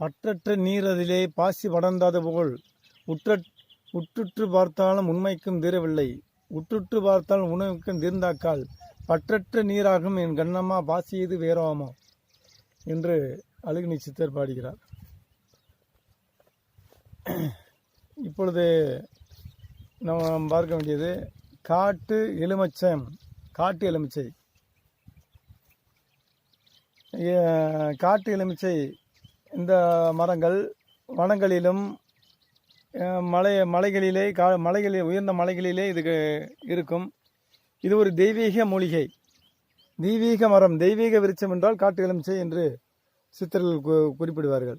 பற்றற்ற நீரதிலே பாசி படர்ந்தது போல் உற்ற உற்றுற்று பார்த்தாலும் உண்மைக்கும் தீரவில்லை. உற்றுற்று பார்த்தால் உணவுக்கும் தீர்ந்தாக்கால். பற்றற்ற நீராகும் என் கண்ணம்மா பாசியது வேறாமோ? என்று அழுகினி சித்தர் பாடுகிறார். இப்பொழுது நாம் பார்க்க வேண்டியது காட்டு எலுமிச்சம் காட்டு எலுமிச்சை. காட்டு எலுமிச்சை இந்த மரங்கள் வனங்களிலும் மலை மலைகளிலே கா மலைகளில் உயர்ந்த மலைகளிலே இது இருக்கும். இது ஒரு தெய்வீக மூலிகை. தெய்வீக மரம் தெய்வீக விருட்சம் என்றால் காட்டு எலுமிச்சை என்று சித்தர்கள் கு- குறிப்பிடுவார்கள்.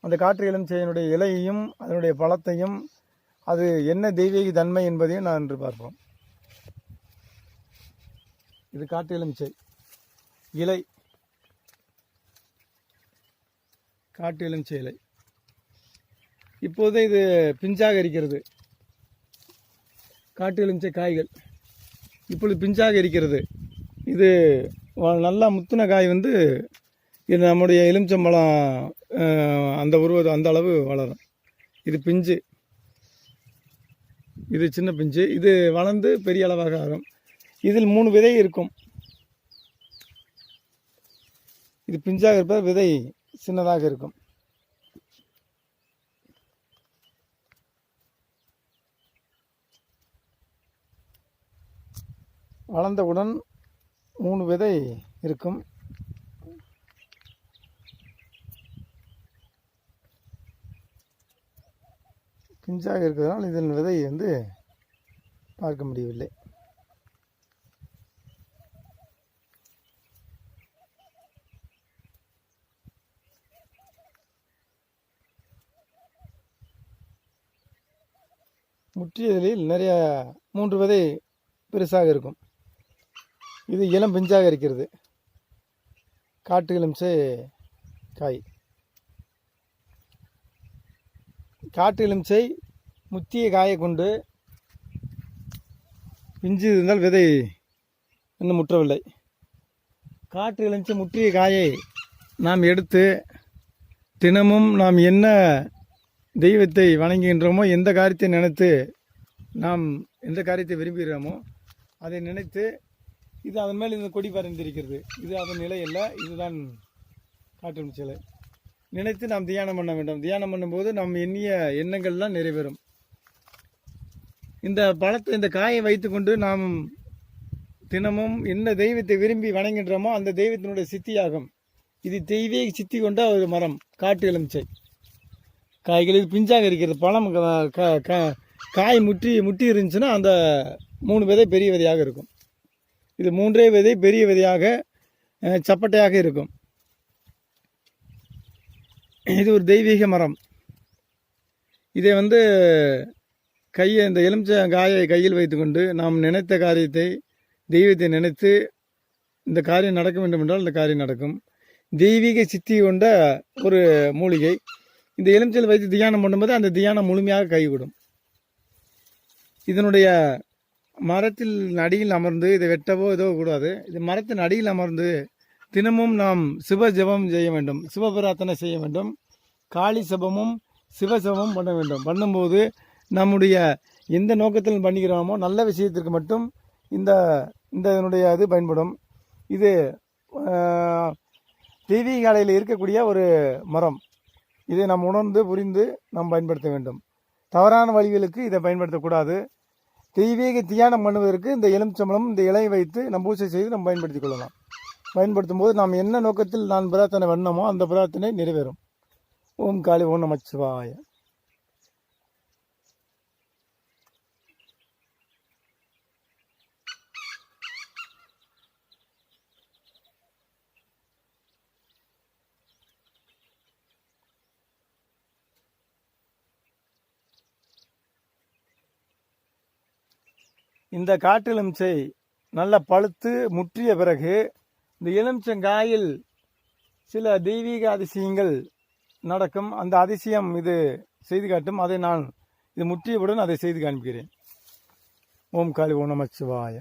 அந்த காற்று எலுமிச்சையினுடைய இலையையும் அதனுடைய பழத்தையும் அது என்ன தெய்வீக தன்மை என்பதையும் நான் என்று பார்ப்போம். இது காட்டு எலுமிச்சை இலை. காட்டு எலுமிச்சை இலை இப்போது இது பிஞ்சாக இருக்கிறது. காட்டு எலுமிச்சை காய்கள். இப்பொழுது பிஞ்சாக இருக்கிறது. இது வ- நல்லா முத்தின காய் வந்து இது நம்முடைய எலுமிச்சம்பழம் அந்த உருவம் அந்த அளவு வளரும். இது பிஞ்சு. இது சின்ன பிஞ்சு. இது வளர்ந்து பெரிய அளவாக ஆகும். இதில் மூணு விதை இருக்கும். இது பிஞ்சாக இருப்பது விதை சின்னதாக இருக்கும். வளர்ந்தவுடன் மூணு விதை இருக்கும். பிஞ்சாக இருக்கிறதுனால் இதன் விதை வந்து பார்க்க முடியவில்லை. முற்றியதில் நிறையா மூன்று விதை பெருசாக இருக்கும். இது இளம் பிஞ்சாக இருக்கிறது. காட்டு எலுமிச்சை காய். காட்டு எலுமிச்சை முத்திய காயை கொண்டு பிஞ்சு இருந்தால் விதை இன்னும் முற்றவில்லை. காட்டு எலுமிச்சை முற்றிய காயை நாம் எடுத்து தினமும் நாம் என்ன தெய்வத்தை வணங்குகின்றோமோ எந்த காரியத்தை நினைத்து நாம் எந்த காரியத்தை விரும்புகிறோமோ அதை நினைத்து இது அதன் மேல் இந்த கொடி பறந்திருக்கிறது இது அதன் நிலை அல்ல இதுதான் காட்டும் சிலை நினைத்து நாம் தியானம் பண்ண வேண்டும். தியானம் பண்ணும்போது நாம் எண்ணிய எண்ணங்கள்லாம் நிறைவேறும். இந்த பழத்தை இந்த காயை வைத்துக்கொண்டு நாம் தினமும் என்ன தெய்வத்தை விரும்பி வணங்குகின்றோமோ அந்த தெய்வத்தினுடைய சித்தியாகும். இது தெய்வீக சித்தி கொண்ட ஒரு மரம் காட்டு எலுமிச்சை. காய்கள் இது பிஞ்சாக இருக்கிறது பழம் காய் முற்றி முட்டி இருந்துச்சுன்னா அந்த மூணு விதை பெரிய விதையாக இருக்கும். இது மூன்றே விதை பெரிய விதையாக சப்பட்டையாக இருக்கும். இது ஒரு தெய்வீக மரம். இதை வந்து கையை இந்த எலுமிச்சை காயை கையில் வைத்துக்கொண்டு நாம் நினைத்த காரியத்தை தெய்வத்தை நினைத்து இந்த காரியம் நடக்க வேண்டும் என்றால் இந்த காரியம் நடக்கும். தெய்வீக சித்தி கொண்ட ஒரு மூலிகை. இந்த எலுமிச்சல் வைத்து தியானம் பண்ணும்போது அந்த தியானம் முழுமையாக கைவிடும். இதனுடைய மரத்தில் அடியில் அமர்ந்து இதை வெட்டவோ ஏதோ கூடாது. இது மரத்தின் அடியில் அமர்ந்து தினமும் நாம் சிவ ஜெபம் செய்ய வேண்டும். சிவ பிரார்த்தனை செய்ய வேண்டும். காளி சபமும் சிவ ஜெபமும் பண்ண வேண்டும். பண்ணும்போது நம்முடைய எந்த நோக்கத்தில் பண்ணிக்கிறோமோ நல்ல விஷயத்திற்கு மட்டும் இந்த இந்த இதனுடைய இது பயன்படும். இது தெய்வீகாலையில் இருக்கக்கூடிய ஒரு மரம். இதை நாம் உணர்ந்து புரிந்து நாம் பயன்படுத்த வேண்டும். தவறான வழிகளுக்கு இதை பயன்படுத்தக்கூடாது. தெய்வீக தியானம் பண்ணுவதற்கு இந்த எலுமிச்சம்பழம் இந்த இலையை வைத்து நம் பூஜை செய்து நாம் பயன்படுத்திக் கொள்ளலாம். பயன்படுத்தும் போது நாம் என்ன நோக்கத்தில் நான் பிரார்த்தனை பண்ணமோ அந்த பிரார்த்தனை நிறைவேறும். ஓம் காளி ஓம் நமச்சிவாய. இந்த காட்டு எலுமிச்சை நல்ல பழுத்து முற்றிய பிறகு இந்த எலுமிச்சங்காயில் சில தெய்வீக அதிசயங்கள் நடக்கும். அந்த அதிசயம் இது செய்து காட்டும். அதை நான் இது முற்றியவுடன் அதை செய்து காண்பிக்கிறேன். ஓம் காளி ஓ நமச்சிவாய